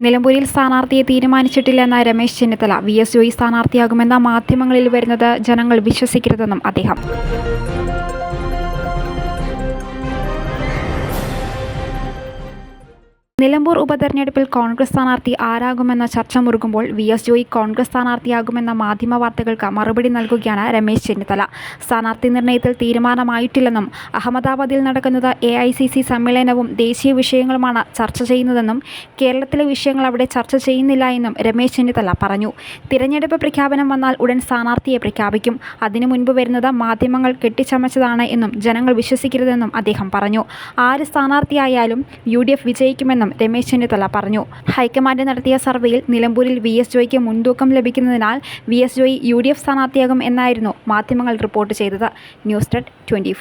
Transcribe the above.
നിലമ്പൂരിൽ സ്ഥാനാർത്ഥിയെ തീരുമാനിച്ചിട്ടില്ലെന്ന രമേശ് ചെന്നിത്തല വി എസ് ജോയി സ്ഥാനാർത്ഥിയാകുമെന്ന മാധ്യമങ്ങളിൽ വരുന്നത് ജനങ്ങൾ വിശ്വസിക്കരുതെന്നും അദ്ദേഹം. നിലമ്പൂർ ഉപതെരഞ്ഞെടുപ്പിൽ കോൺഗ്രസ് സ്ഥാനാർത്ഥി ആരാകുമെന്ന ചർച്ച മുറുകുമ്പോൾ വി എസ് ജോയി കോൺഗ്രസ് സ്ഥാനാർത്ഥിയാകുമെന്ന മാധ്യമ വാർത്തകൾക്ക് മറുപടി നൽകുകയാണ് രമേശ് ചെന്നിത്തല. സ്ഥാനാർത്ഥി നിർണയത്തിൽ തീരുമാനമായിട്ടില്ലെന്നും അഹമ്മദാബാദിൽ നടക്കുന്നത് എ സമ്മേളനവും ദേശീയ വിഷയങ്ങളുമാണ് ചർച്ച ചെയ്യുന്നതെന്നും കേരളത്തിലെ വിഷയങ്ങൾ അവിടെ ചർച്ച ചെയ്യുന്നില്ല എന്നും രമേശ് ചെന്നിത്തല പറഞ്ഞു. തിരഞ്ഞെടുപ്പ് പ്രഖ്യാപനം വന്നാൽ ഉടൻ സ്ഥാനാർത്ഥിയെ പ്രഖ്യാപിക്കും. അതിനു മുൻപ് വരുന്നത് മാധ്യമങ്ങൾ കെട്ടിച്ചമച്ചതാണ് എന്നും ജനങ്ങൾ വിശ്വസിക്കരുതെന്നും അദ്ദേഹം പറഞ്ഞു. ആര് സ്ഥാനാർത്ഥിയായാലും യു ഡി എഫ് വിജയിക്കുമെന്നും രമേശ് ചെന്നിത്തല പറഞ്ഞു. ഹൈക്കമാൻഡ് നടത്തിയ സർവേയിൽ നിലമ്പൂരിൽ വി എസ് ജോയിക്ക് മുൻതൂക്കം ലഭിക്കുന്നതിനാൽ V S Joy U D F സ്ഥാനാർത്ഥിയാകും എന്നായിരുന്നു മാധ്യമങ്ങൾ റിപ്പോർട്ട് ചെയ്തത്. News desk twenty